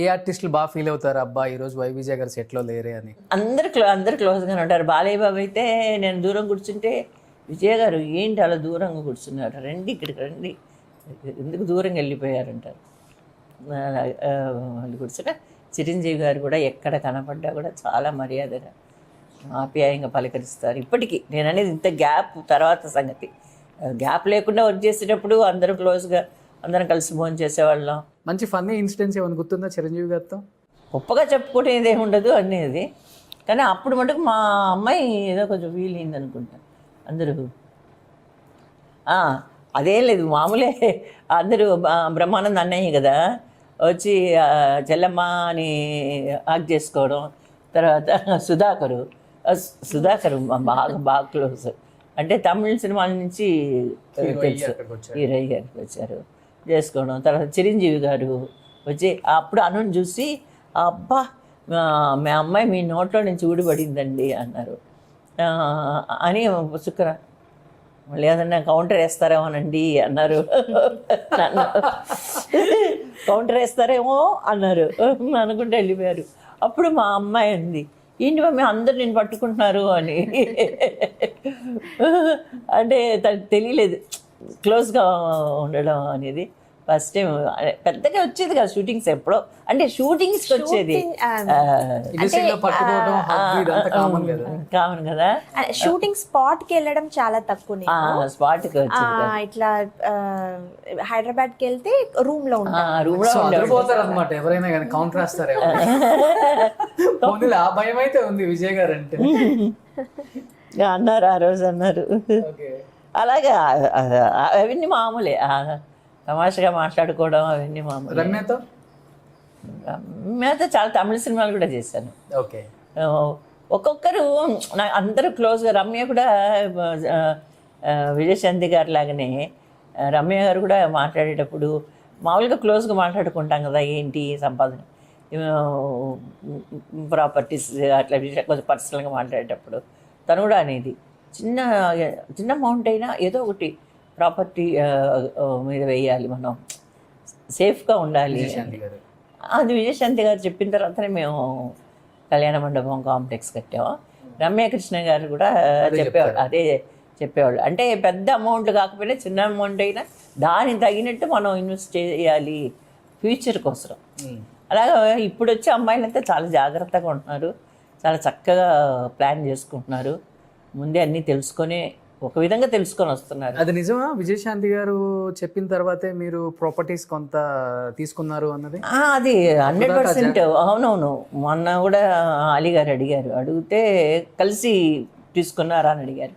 ఏ ఆర్టిస్టులు బాగా ఫీల్ అవుతారు? అబ్బా ఈ రోజు వై గారు సెట్లో లేరే అని. అందరు క్లో అందరు క్లోజ్గానే ఉంటారు. బాలయ్య బాబు అయితే నేను దూరం కూర్చుంటే విజయ్ గారు ఏంటి అలా దూరంగా కూర్చున్నారు రండి ఇక్కడికి రండి. ఎందుకు దూరంగా వెళ్ళిపోయారంటారు? వాళ్ళు కూర్చున్న చిరంజీవి గారు కూడా ఎక్కడ కనపడ్డా కూడా చాలా మర్యాదగా ఆప్యాయంగా పలకరిస్తారు. ఇప్పటికీ నేను అనేది ఇంత గ్యాప్ తర్వాత సంగతి. గ్యాప్ లేకుండా వర్క్ చేసేటప్పుడు అందరూ క్లోజ్గా అందరం కలిసి భోజనం చేసేవాళ్ళం మంచి ఫన్నీ ఇన్సిడెంట్స్ ఏమైనా గుర్తుందా చిరంజీవి గారితో? గొప్పగా చెప్పుకునేది ఏమి ఉండదు అనేది. కానీ అప్పుడు మటుకు మా అమ్మాయి ఏదో కొంచెం ఫీల్ అయింది అనుకుంటా. అందరూ ఆ, అదేం లేదు మామూలే. అందరూ బ్రహ్మానంద్ అన్నయ్య కదా. వచ్చి చెల్లమ్మ అని ఆక్ చేసుకోవడం. తర్వాత సుధాకరు. సుధాకరు బాగా బాగా క్లోజ్ అంటే తమిళ సినిమాల నుంచి తెలుసు. హీరోయ్య గారికి వచ్చారు. చేసుకోవడం తర్వాత చిరంజీవి గారు వచ్చి అప్పుడు అనుని చూసి అబ్బా మా మీ అమ్మాయి మీ నోట్లో నుంచి ఊడిపడిందండి అన్నారు. అని శుక్ర మళ్ళీ కౌంటర్ వేస్తారేమోనండి అన్నారు. కౌంటర్ వేస్తారేమో అన్నారు. అనుకుంటే వెళ్ళిపోయారు. అప్పుడు మా అమ్మాయి అంది ఏంటి మమ్మీ అందరు నేను పట్టుకుంటున్నారు అని. అంటే తనకు తెలియలేదు క్లోజ్గా ఉండడం అనేది. ఫస్ట్ టైం పెద్దగా వచ్చేది కదా షూటింగ్స్ ఎప్పుడో. అంటే షూటింగ్స్కి వచ్చేది. కామన్ కదా. కామన్ కదా. షూటింగ్ స్పాట్కి వెళ్ళడం చాలా తక్కువ ఆ, వచ్చేది ఇట్లా హైదరాబాద్కి వెళ్తే రూమ్లో అదిరిపోతారు అనమాట ఎవరైనా కానీ కౌంటర్ వేస్తారు ఆ భయం అయితే ఉంది విజయ్ గారు అంటే. అన్నారు ఆ రోజు అన్నారు. ఓకే. అలాగే అవన్నీ మామూలే. ఆ తమాషగా మాట్లాడుకోవడం అవన్నీ మామూలే రమ్యతో? మేమైతే చాలా తమిళ సినిమాలు కూడా చేశాను. ఓకే. ఒక్కొక్కరు నా అందరూ క్లోజ్గా రమ్య కూడా విజయశాంతి గారి లాగానే రమ్య గారు కూడా మాట్లాడేటప్పుడు మామూలుగా క్లోజ్గా మాట్లాడుకుంటాం కదా ఏంటి సంపాదన? ప్రాపర్టీస్ అట్లా కొంచెం పర్సనల్గా మాట్లాడేటప్పుడు తను కూడా అనేది. చిన్న చిన్న అమౌంట్ అయినా ఏదో ఒకటి ప్రాపర్టీ మీద వేయాలి మనం. సేఫ్గా ఉండాలి. అది విజయశాంతి గారు చెప్పిన తర్వాతనే మేము కళ్యాణ మండపం కాంప్లెక్స్ కట్టాము. రమ్యకృష్ణ గారు కూడా చెప్పేవాళ్ళు అదే చెప్పేవాళ్ళు. అంటే పెద్ద అమౌంట్ కాకపోయినా చిన్న అమౌంట్ అయినా దానికి తగినట్టు మనం ఇన్వెస్ట్ చేయాలి ఫ్యూచర్ కోసం. అలాగే ఇప్పుడు వచ్చే అమ్మాయిలంతా చాలా జాగ్రత్తగా ఉంటున్నారు. చాలా చక్కగా ప్లాన్ చేసుకుంటున్నారు. ముందే అన్నీ తెలుసుకొని ఒక విధంగా తెలుసుకొని వస్తున్నారు. అది నిజమా? విజయశాంతి గారు చెప్పిన తర్వాతే మీరు ప్రాపర్టీస్ కొంత తీసుకున్నారు అన్నది? అది హండ్రెడ్ పర్సెంట్ అవునవును. మొన్న కూడా అలీ గారు అడిగారు. అడిగితే కలిసి తీసుకున్నారా అని అడిగారు.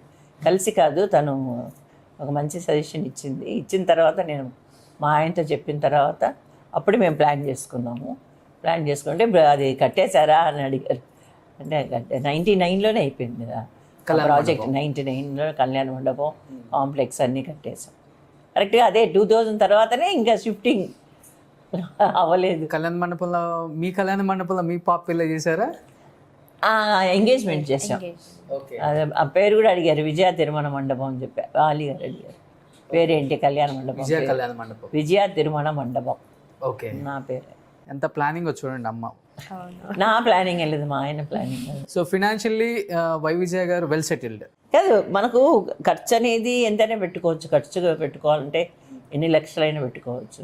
కలిసి కాదు తను ఒక మంచి సజెషన్ ఇచ్చింది. ఇచ్చిన తర్వాత నేను మా ఆయనతో చెప్పిన తర్వాత అప్పుడు మేము ప్లాన్ చేసుకున్నాము. ప్లాన్ చేసుకుంటే "బ్ర- అది కట్టేశారా అని అడిగారు. అంటే నైంటీ నైన్లోనే అయిపోయింది ఆ ప్రాజెక్ట్ నైంటీ నైన్లో కళ్యాణ మండపం కాంప్లెక్స్ అన్నీ కట్టేసాం కరెక్ట్గా అదే టూ థౌజండ్ తర్వాతనే ఇంకా షిఫ్టింగ్ అవ్వలేదు. కళ్యాణ మండపంలో మీ కళ్యాణ మండపంలో మీ పాప పిల్ల చేశారా? ఎంగేజ్మెంట్ చేసాం ఆ పేరు కూడా అడిగారు విజయ తిరుమల మండపం అని చెప్పారు ఆలి గారు అడిగారు. పేరేంటి కళ్యాణ మండపం విజయ కళ్యాణ మండపం. విజయ తిరుమల మండపం. ఓకే. నా పేరు. ఎంత ప్లానింగ్ చూడండి అమ్మ. నా ప్లానింగ్ వెళ్ళదు మా ఆయన planning so financially why Vijay garu well settled. కాదు మనకు ఖర్చు అనేది ఎంతైనా పెట్టుకోవచ్చు. ఖర్చుగా పెట్టుకోవాలంటే ఎన్ని లక్షలైనా పెట్టుకోవచ్చు.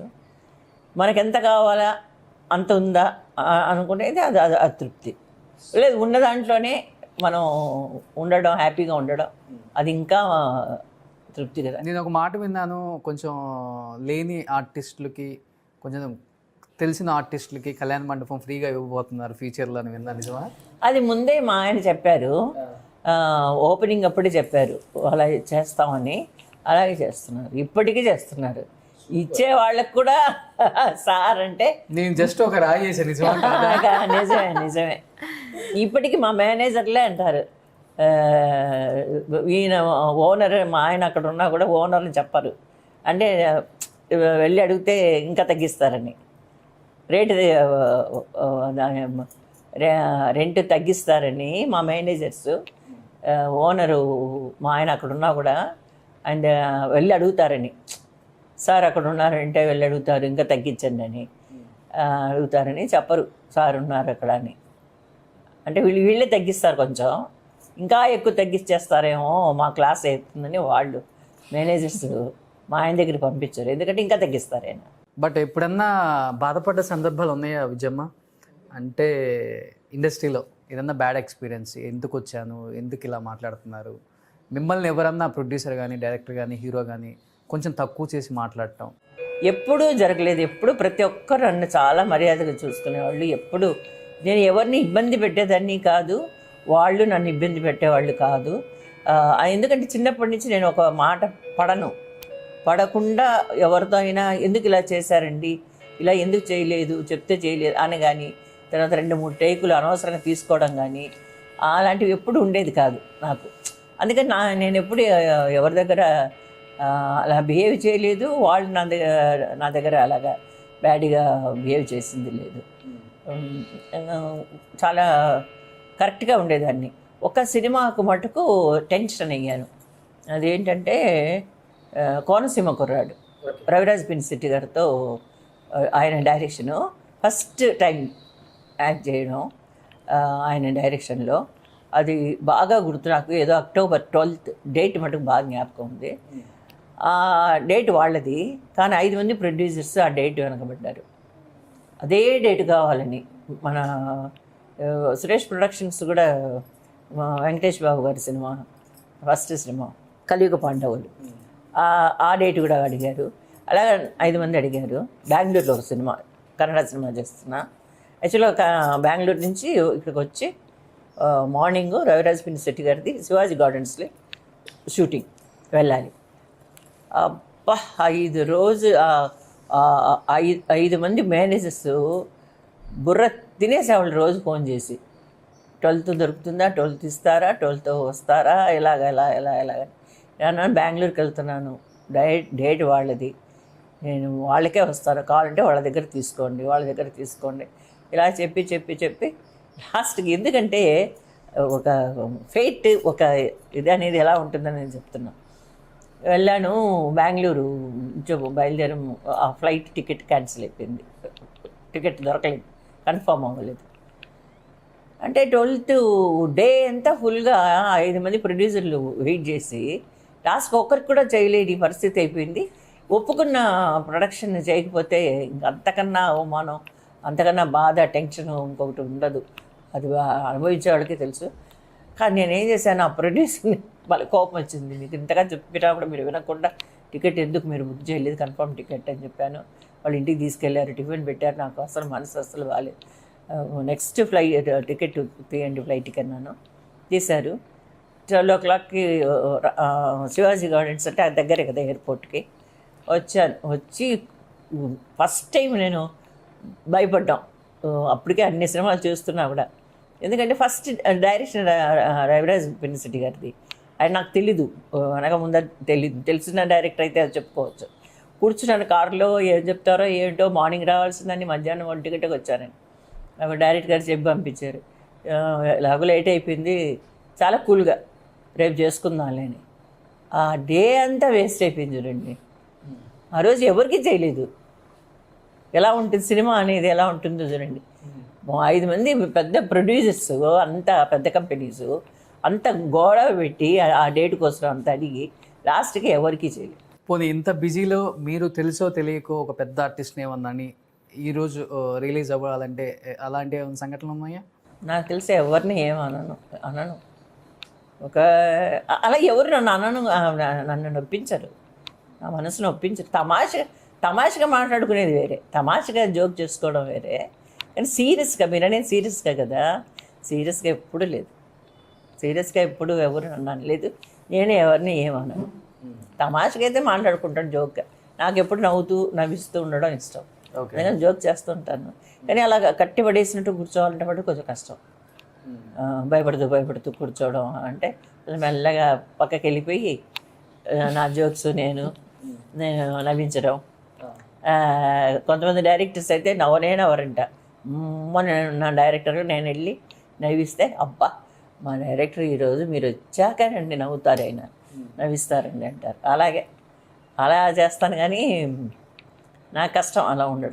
మనకు ఎంత కావాలా అంత ఉందా అనుకునేది అది అది అది తృప్తి. లేదు ఉన్న దాంట్లోనే మనం ఉండడం హ్యాపీగా ఉండడం అది ఇంకా తృప్తి కదా. నేను ఒక మాట విన్నాను కొంచెం లేని ఆర్టిస్టులకి కొంచెం తెలిసిన ఆర్టిస్టులకి కళ్యాణ మండపం ఫ్రీగా ఇవ్వబోతున్నారు ఫ్యూచర్లో అని విన్నా నిజమా? అది ముందే మా ఆయన చెప్పారు. ఓపెనింగ్ అప్పుడే చెప్పారు. అలా చేస్తామని. అలాగే చేస్తున్నారు. ఇప్పటికీ చేస్తున్నారు. ఇచ్చే వాళ్ళకు కూడా సార్ అంటే నేను జస్ట్ ఒక నిజమా? నిజమే ఇప్పటికీ మా మేనేజర్లే అంటారు. ఈయన ఓనర్ మా ఆయన అక్కడ ఉన్నా కూడా ఓనర్ని చెప్పరు. అంటే వెళ్ళి అడిగితే ఇంకా తగ్గిస్తారని. రేటు రెంట్ తగ్గిస్తారని మా మేనేజర్స్ ఓనరు మా ఆయన అక్కడ ఉన్నా కూడా అండ్ వెళ్ళి అడుగుతారని. సార్ అక్కడ ఉన్నారంటే వెళ్ళి అడుగుతారు ఇంకా తగ్గించండి అని అడుగుతారని చెప్పరు. సార్ ఉన్నారు అక్కడ అని. అంటే వీళ్ళు వీళ్ళే తగ్గిస్తారు కొంచెం. ఇంకా ఎక్కువ తగ్గించేస్తారేమో మా క్లాస్ అవుతుందని వాళ్ళు మేనేజర్స్ మా ఆయన దగ్గరికి పంపించారు. ఎందుకంటే ఇంకా తగ్గిస్తారు బట్ ఎప్పుడన్నా బాధపడ్డ సందర్భాలు ఉన్నాయా విజయమ్మ? అంటే ఇండస్ట్రీలో ఏదన్నా బ్యాడ్ ఎక్స్పీరియన్స్ ఎందుకు వచ్చాను ఎందుకు ఇలా మాట్లాడుతున్నారు? మిమ్మల్ని ఎవరన్నా ప్రొడ్యూసర్ కానీ డైరెక్టర్ కానీ హీరో కానీ కొంచెం తక్కువ చేసి మాట్లాడటం. ఎప్పుడూ జరగలేదు. ఎప్పుడు ప్రతి ఒక్కరు నన్ను చాలా మర్యాదగా చూసుకునేవాళ్ళు. ఎప్పుడు నేను ఎవరిని ఇబ్బంది పెట్టేదాన్ని కాదు. వాళ్ళు నన్ను ఇబ్బంది పెట్టేవాళ్ళు కాదు. ఎందుకంటే చిన్నప్పటి నుంచి నేను ఒక మాట పడను. పడకుండా ఎవరితో అయినా ఎందుకు ఇలా చేశారండి? ఇలా ఎందుకు చేయలేదు? చెప్తే చేయలేదు. అని కానీ తర్వాత రెండు మూడు టేకులు అనవసరంగా తీసుకోవడం కానీ అలాంటివి ఎప్పుడు ఉండేది కాదు నాకు. అందుకని నా నేను ఎప్పుడు ఎవరి దగ్గర అలా బిహేవ్ చేయలేదు. వాళ్ళు నా దగ్గర నా దగ్గర అలాగా బ్యాడ్గా బిహేవ్ చేసింది లేదు. చాలా కరెక్ట్గా ఉండేదాన్ని. ఒక సినిమాకు మటుకు టెన్షన్ అయ్యాను. అదేంటంటే కోనసీమ కుర్రాడు. రవిరాజ్ పిన్సిట్టి గారితో ఆయన డైరెక్షను ఫస్ట్ టైం యాక్ట్ చేయడం ఆయన డైరెక్షన్లో. అది బాగా గుర్తు నాకు ఏదో అక్టోబర్ ట్వెల్త్ డేట్ మటుకు బాగా జ్ఞాపకం ఉంది. ఆ డేట్ వాళ్ళది కానీ ఐదు మంది ప్రొడ్యూసర్స్ ఆ డేట్ వెనకబడ్డారు. అదే డేట్ కావాలని మన సురేష్ ప్రొడక్షన్స్ కూడా వెంకటేష్ బాబు గారి సినిమా ఫస్ట్ సినిమా కలియుగ పాండవులు. ఆ- డేట్ కూడా అడిగారు. అలాగే ఐదు మంది అడిగారు. బెంగళూరులో ఒక సినిమా కన్నడ సినిమా చేస్తున్నా. యాక్చువల్గా బెంగళూరు నుంచి ఇక్కడికి వచ్చి మార్నింగ్ రవిరాజ్ పిన్ శెట్టి గారిది శివాజీ గార్డెన్స్లో షూటింగ్ వెళ్ళాలి. అబ్బా ఐదు రోజు ఐదు ఐదు మంది మేనేజర్స్ బుర్ర తినేసేవాళ్ళు రోజు ఫోన్ చేసి ట్వెల్త్ దొరుకుతుందా? ట్వెల్త్ ఇస్తారా? ట్వెల్త్ వస్తారా? ఇలాగ ఎలా ఎలా ఎలాగ నేను బెంగళూరుకి వెళ్తున్నాను. డైట్ డేట్ వాళ్ళది. నేను వాళ్ళకే వస్తాను. కావాలంటే వాళ్ళ దగ్గర తీసుకోండి వాళ్ళ దగ్గర తీసుకోండి. ఇలా చెప్పి చెప్పి చెప్పి లాస్ట్కి ఎందుకంటే ఒక ఫెయిట్ ఒక ఇది అనేది ఎలా ఉంటుందని నేను చెప్తున్నాను వెళ్ళాను బెంగళూరు బయలుదేరం. ఆ ఫ్లైట్ టికెట్ క్యాన్సిల్ అయిపోయింది. టికెట్ దొరకలేదు. కన్ఫర్మ్ అవ్వలేదు. అంటే ట్వెల్త్ డే అంతా ఫుల్గా ఐదు మంది ప్రొడ్యూసర్లు వెయిట్ చేసి లాస్ట్కి ఒక్కరికి కూడా చేయలేని పరిస్థితి అయిపోయింది. ఒప్పుకున్న ప్రొడక్షన్ చేయకపోతే ఇంక అంతకన్నా అవమానం అంతకన్నా బాధ టెన్షన్ ఇంకొకటి ఉండదు. అది అనుభవించే వాళ్ళకి తెలుసు. కానీ నేను ఏం చేశాను ఆ ప్రొడ్యూసర్ని మళ్ళీ కోపం వచ్చింది. మీకు ఇంతగా చెప్పినా కూడా మీరు వినకుండా టికెట్ ఎందుకు మీరు బుక్ చేయలేదు కన్ఫర్మ్ టికెట్ అని చెప్పాను. వాళ్ళు ఇంటికి తీసుకెళ్ళారు టిఫిన్ పెట్టారు. నాకు అసలు మనసు అసలు బాగాలేదు నెక్స్ట్ ఫ్లై టికెట్ తీయండి ఫ్లైట్కి అన్నాను. తీశారు ట్వెల్వ్ ఓ క్లాక్కి శివాజీ గార్డెన్స్ అంటే ఆ దగ్గరే కదా ఎయిర్పోర్ట్కి. వచ్చాను. వచ్చి ఫస్ట్ టైం నేను భయపడ్డాం. అప్పటికే అన్ని సినిమాలు చూస్తున్నా కూడా. ఎందుకంటే ఫస్ట్ డైరెక్షన్ రవిరాజ్ పిన్సిటీ గారిది. ఆయన నాకు తెలీదు. అనగా ముందర తెలీదు. తెలిసిన డైరెక్టర్ అయితే అది చెప్పుకోవచ్చు. కూర్చున్నాను కారులో ఏం చెప్తారో ఏంటో మార్నింగ్ రావాల్సిందని మధ్యాహ్నం ఒంటి గంటకు వచ్చాను నాకు డైరెక్ట్ గారు చెప్పి పంపించారు. ఎలాగో లేట్ అయిపోయింది. చాలా కూల్గా. రేపు చేసుకుందాంలే అని. ఆ డే అంతా వేస్ట్ అయిపోయింది చూడండి. ఆ రోజు ఎవరికి చేయలేదు. ఎలా ఉంటుంది సినిమా అనేది ఎలా ఉంటుందో చూడండి. ఐదు మంది పెద్ద ప్రొడ్యూసర్స్ అంత పెద్ద కంపెనీస్ అంత గోడ పెట్టి ఆ- డేట్ కోసం అంత అడిగి లాస్ట్కి ఎవరికి చేయలేదు. పోనీ ఇంత బిజీలో మీరు తెలుసో తెలియకో ఒక పెద్ద ఆర్టిస్ట్ని ఏమన్నాని ఈరోజు రిలీజ్ అవ్వాలంటే అలాంటి సంఘటనలు ఉన్నాయా? నాకు తెలిసి ఎవరిని ఏం అనను అనను. ఒక అలా ఎవరు నన్ను అనను ఆ, నన్ను నొప్పించరు. నా మనసును నొప్పించరు తమాష తమాషగా మాట్లాడుకునేది వేరే. తమాషగా జోక్ చేసుకోవడం వేరే. కానీ సీరియస్గా మీరు అనేది సీరియస్గా కదా. సీరియస్గా ఎప్పుడు లేదు. సీరియస్గా ఎప్పుడు ఎవరు నన్ను అనలేదు. నేను ఎవరిని ఏమనను తమాషగా అయితే మాట్లాడుకుంటాను జోక్గా. నాకు ఎప్పుడు నవ్వుతూ నవ్విస్తూ ఉండడం ఇష్టం. నేను జోక్ చేస్తుంటాను కానీ అలా కట్టి పడేసినట్టు కూర్చోవాలంటే కొంచెం కష్టం. భయపడుతూ భయపడుతూ కూర్చోవడం అంటే మెల్లగా పక్కకి వెళ్ళిపోయి నా జోక్స్ నేను నేను నవ్వించడం. కొంతమంది డైరెక్టర్స్ అయితే నవ్వనే నవ్వరంట. మొన్న నా డైరెక్టర్ నేను వెళ్ళి నవ్విస్తే అబ్బా మా డైరెక్టర్ ఈరోజు మీరు వచ్చాకనండి నవ్వుతారు ఆయన. నవ్విస్తారండి అంటారు. అలాగే అలా చేస్తాను కానీ నాకు కష్టం అలా ఉండడం.